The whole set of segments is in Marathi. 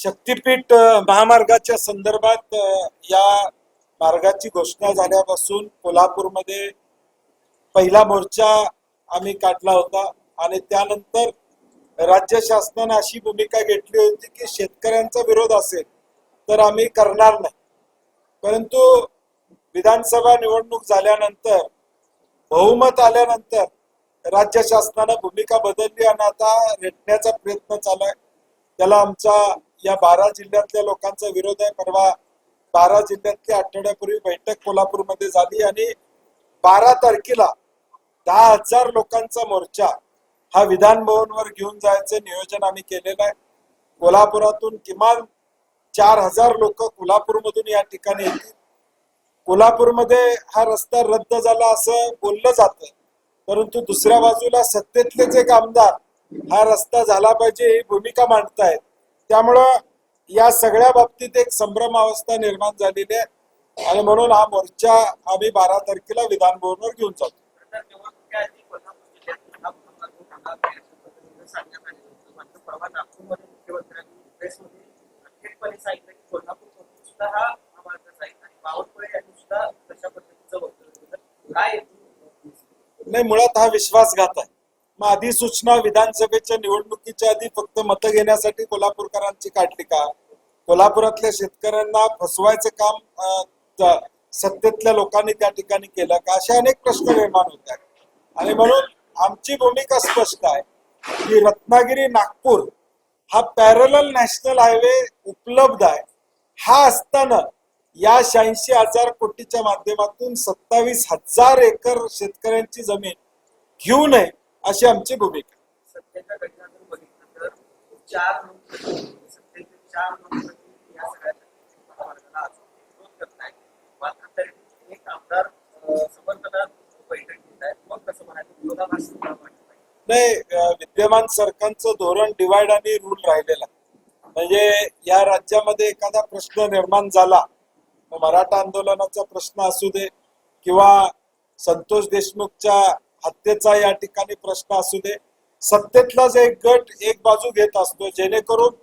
शक्तीपीठ महामार्गाच्या संदर्भात या मार्गाची घोषणा झाल्यापासून कोल्हापूरमध्ये पहिला मोर्चा आम्ही काढला होता आणि त्यानंतर राज्य शासनाने अशी भूमिका घेतली होती की शेतकऱ्यांचा विरोध असेल तर आम्ही करणार नाही. परंतु विधानसभा निवडणूक झाल्यानंतर बहुमत आल्यानंतर राज्य शासनानं भूमिका बदलली आणि आता रेटण्याचा प्रयत्न चालू आहे. त्याला आमचा या बारा जिल्ह्यातल्या लोकांचा विरोध आहे. परवा बारा जिल्ह्यातली आठवड्यापूर्वी बैठक कोल्हापूरमध्ये झाली आणि बारा तारखेला दहा हजार लोकांचा मोर्चा हा विधान भवनवर घेऊन जायचं नियोजन आम्ही केलेलं आहे. कोल्हापुरातून किमान चार हजार लोक कोल्हापूरमधून या ठिकाणी येतील. कोल्हापूरमध्ये हा रस्ता रद्द झाला असं बोललं जात. परंतु दुसऱ्या बाजूला सत्तेतलेच एक आमदार हा रस्ता झाला पाहिजे ही भूमिका मांडतायत. त्यामुळं या सगळ्या बाबतीत एक संभ्रम अवस्था निर्माण झालेली आहे. आणि म्हणून हा मोर्चा आम्ही बारा तारखेला विधान भवनवर घेऊन जातो. नाही मुळात हा विश्वासघात आहे. मग अधिसूचना विधानसभेच्या निवडणुकीच्या आधी फक्त मतं घेण्यासाठी कोल्हापूरकरांची काढली का कोल्हापुरातल्या शेतकऱ्यांना फसवायचं काम सत्तेतल्या लोकांनी त्या ठिकाणी केलं का? असे अनेक प्रश्न निर्माण होत आहेत आणि म्हणून आमची भूमिका स्पष्ट आहे की रत्नागिरी नागपूर हा पॅरल नॅशनल हायवे उपलब्ध आहे. हा असताना या शहाऐंशी हजार कोटीच्या माध्यमातून सत्तावीस हजार एकर शेतकऱ्यांची जमीन घेऊ नये अशी आमची भूमिका. नाही. विद्यमान सरकारचं धोरण डिवाइड आणि रूल राहिलेला म्हणजे या राज्यामध्ये एखादा प्रश्न निर्माण झाला मराठा आंदोलनाचा प्रश्न असू दे किंवा संतोष देशमुखच्या हत्येचा या ठिकाणी प्रश्न असू दे. सत्तेतलाच एक गट एक बाजू घेत असतो जेणेकरून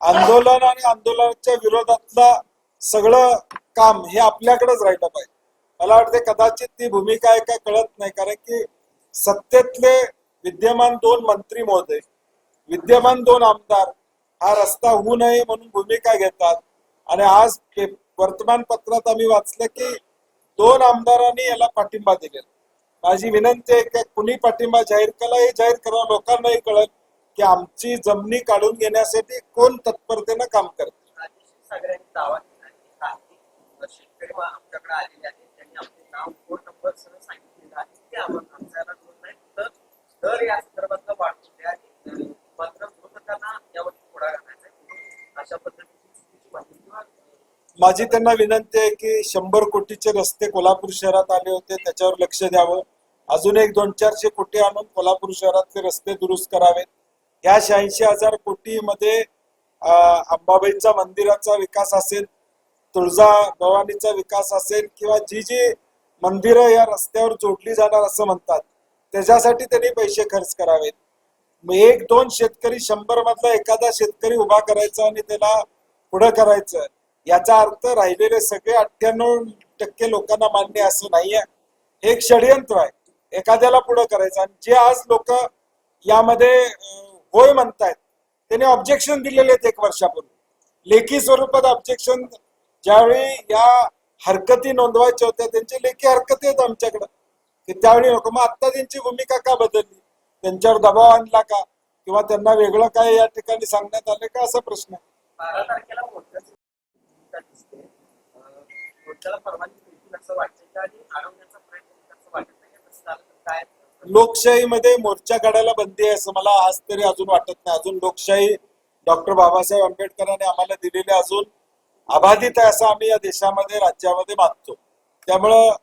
आंदोलन आणि आंदोलनाच्या विरोधातला सगळं काम हे आपल्याकडेच राहिलं पाहिजे. मला वाटते कदाचित ती भूमिका आहे का कळत नाही कारण की सत्तेतले विद्यमान दोन मंत्री महोदय विद्यमान दोन आमदार हा रस्ता होऊ नये म्हणून भूमिका घेतात. आणि आज वर्तमानपत्रात आम्ही वाचलं की दोन आमदारांनी याला पाठिंबा दिलेला माझी विनंती आहे की कुणी पाठिंबा जाहीर केला हे जाहीर करा. लोकांनाही कळत की आमची जमिनी काढून घेण्यासाठी कोण तत्परतेनं काम करत. माझी त्यांना विनंती आहे की शंभर कोटीचे रस्ते कोल्हापूर शहरात आले होते. त्याच्यावर लक्ष द्यावं. अजून एक दोन चारशे कोटी आणून कोल्हापूर शहरातले रस्ते दुरुस्त करावेत. या शहाऐंशी हजार कोटीमध्ये अं, अंबाबाईचा मंदिराचा विकास असेल तुळजा भवानीचा विकास असेल किंवा जी जी मंदिरं या रस्त्यावर जोडली जाणार असं म्हणतात त्याच्यासाठी त्यांनी पैसे खर्च करावेत. मग एक दोन शेतकरी शंभर मधला एखादा शेतकरी उभा करायचा आणि त्याला पुढं करायचं याचा अर्थ राहिलेले सगळे अठ्ठ्याण्णव टक्के लोकांना मान्य असं नाहीये. हे एक षडयंत्र आहे. एखाद्याला पुढं करायचं. आणि जे आज लोक यामध्ये होय म्हणतायत त्यांनी ऑब्जेक्शन दिलेले आहेत एक वर्षापूर्वी. लेखी स्वरूपात ऑब्जेक्शन ज्यावेळी या हरकती नोंदवायच्या होत्या त्यांची लेखी हरकती आहेत आमच्याकडं. की त्यावेळी नको मग आत्ता त्यांची भूमिका का बदलली? त्यांच्यावर दबाव आणला का? किंवा त्यांना वेगळं काय या ठिकाणी सांगण्यात आलं का? असा प्रश्न आहे. परवानगी असं वाटतं आणि अडवण्याचा प्रयत्न होईल असं वाटत नाही तसं झालं तर काय लोकशाहीमध्ये मोर्चा काढायला बंदी आहे असं मला आज तरी अजून वाटत नाही. अजून लोकशाही डॉक्टर बाबासाहेब आंबेडकरांनी आम्हाला दिलेली अजून अबाधित आहे असं आम्ही या देशामध्ये राज्यामध्ये मानतो. त्यामुळं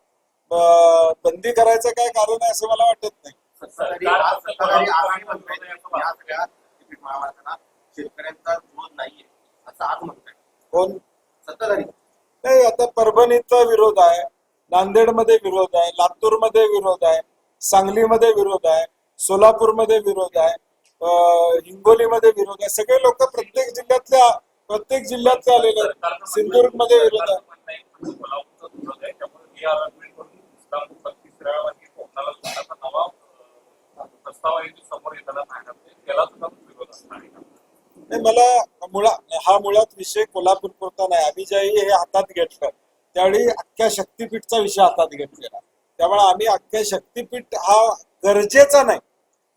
बंदी करायचं काय कारण आहे असं मला वाटत नाही. कोण? नाही आता परभणीचा विरोध आहे नांदेडमध्ये विरोध आहे लातूरमध्ये विरोध आहे. सांगलीमध्ये विरोध आहे सोलापूरमध्ये विरोध आहे हिंगोलीमध्ये विरोध आहे. सगळे लोक प्रत्येक जिल्ह्यातल्या प्रत्येक जिल्ह्यात आलेले आहेत. सिंधुदुर्गमध्ये विरोध आहे. मला मुळा हा मुळात विषय कोल्हापूर पुरता नाही. आम्ही ज्यावेळी हे हातात घेतलं. त्यावेळी अख्ख्या शक्तीपीठचा विषय हातात घेतलेला. त्यामुळे आम्ही अख्ख्या शक्तीपीठ हा गरजेचा नाही.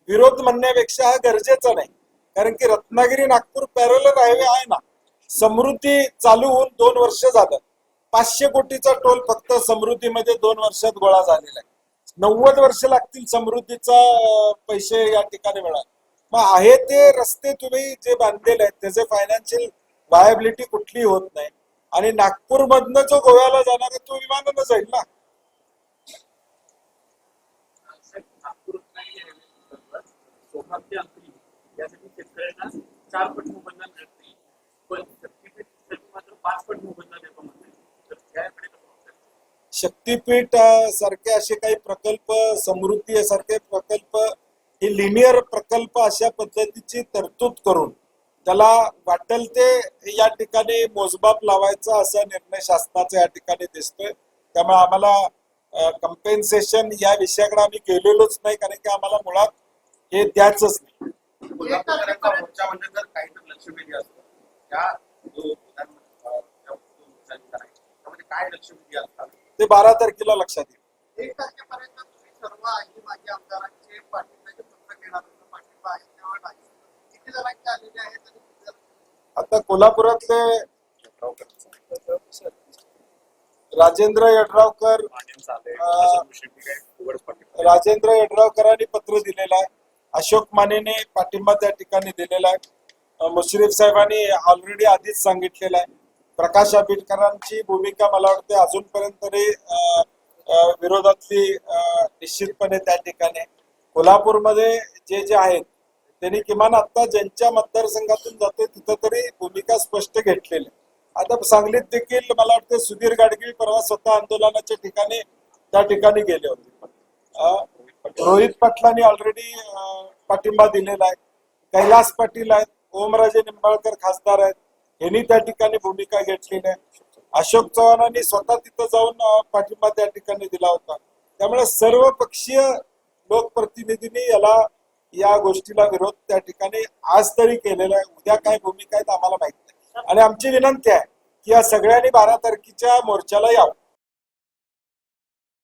विरोध म्हणण्यापेक्षा हा गरजेचा नाही. कारण की रत्नागिरी नागपूर पॅरल हायवे आहे ना समृद्धी चालू होऊन दोन वर्ष झालं. पाचशे कोटीचा टोल फक्त समृद्धीमध्ये दोन वर्षात गोळा झालेला आहे. नव्वद वर्ष लागतील समृद्धीचा पैसे या ठिकाणी मिळाले मग आहे ते रस्ते तुम्ही जे बांधलेले आहेत त्याचे फायनान्शियल वायबिलिटी कुठली होत नाही. आणि नागपूरमधनं जो गोव्याला जाणार आहे तो विमानानं जाईल ना साहेब, नागपूर रत्नागिरी हायवे संदर्भात सोमनाथ अंतरी यासाठी शेतकऱ्यांना चार पट मोबदला मिळत नाही. पण शक्तीपीठ मात्र पाच पट मोबदला देतो तर शक्तीपीठ सारखे असे काही प्रकल्प समृद्धी सारखे प्रकल्प हे लिनियर प्रकल्प अशा पद्धतीची तरतूद करून त्याला वाटेल ते या ठिकाणी मोजमाप लावायचा असा निर्णय शासनाचा या ठिकाणी दिसतोय. त्यामुळे आम्हाला कम्पेन्सेशन या विषयाकडे आम्ही गेलेलोच नाही कारण की आम्हाला मुळात हे द्यायचंच नाही म्हणजे ते बारा तारखेला लक्षात येईल. आता कोल्हापुरातले राजेंद्र यड्रावकर राजेंद्र यड्रावकरांनी पत्र दिलेलं आहे. अशोक मानेने पाठिंबा त्या ठिकाणी दिलेला आहे. मुश्रीफ साहेबांनी ऑलरेडी आधीच सांगितलेलं आहे. प्रकाश आंबेडकरांची भूमिका मला वाटते अजूनपर्यंत तरी विरोधातली निश्चितपणे त्या ठिकाणी. कोल्हापूरमध्ये जे जे आहेत त्यांनी किमान आता ज्यांच्या मतदारसंघातून जाते तिथं तरी भूमिका स्पष्ट घेतलेली आहे. आता सांगलीत देखील मला वाटतं सुधीर गाडगीळ परवा स्वतः आंदोलनाच्या ठिकाणी त्या ठिकाणी गेले होते. अं, रोहित पाटलांनी ऑलरेडी पाठिंबा दिलेला आहे. कैलास पाटील आहेत ओमराजे निंबाळकर खासदार आहेत. यांनी त्या ठिकाणी भूमिका घेतलेली आहे अशोक चव्हाणांनी स्वतः तिथं जाऊन पाठिंबा त्या ठिकाणी दिला होता. त्यामुळे सर्व पक्षीय लोकप्रतिनिधींनी याला या गोष्टीला विरोध त्या ठिकाणी आज तरी केलेला आहे. उद्या काय भूमिका आहेत आम्हाला माहीत नाही. आणि आमची विनंती आहे की या सगळ्यांनी बारा तारखेच्या मोर्चाला यावं.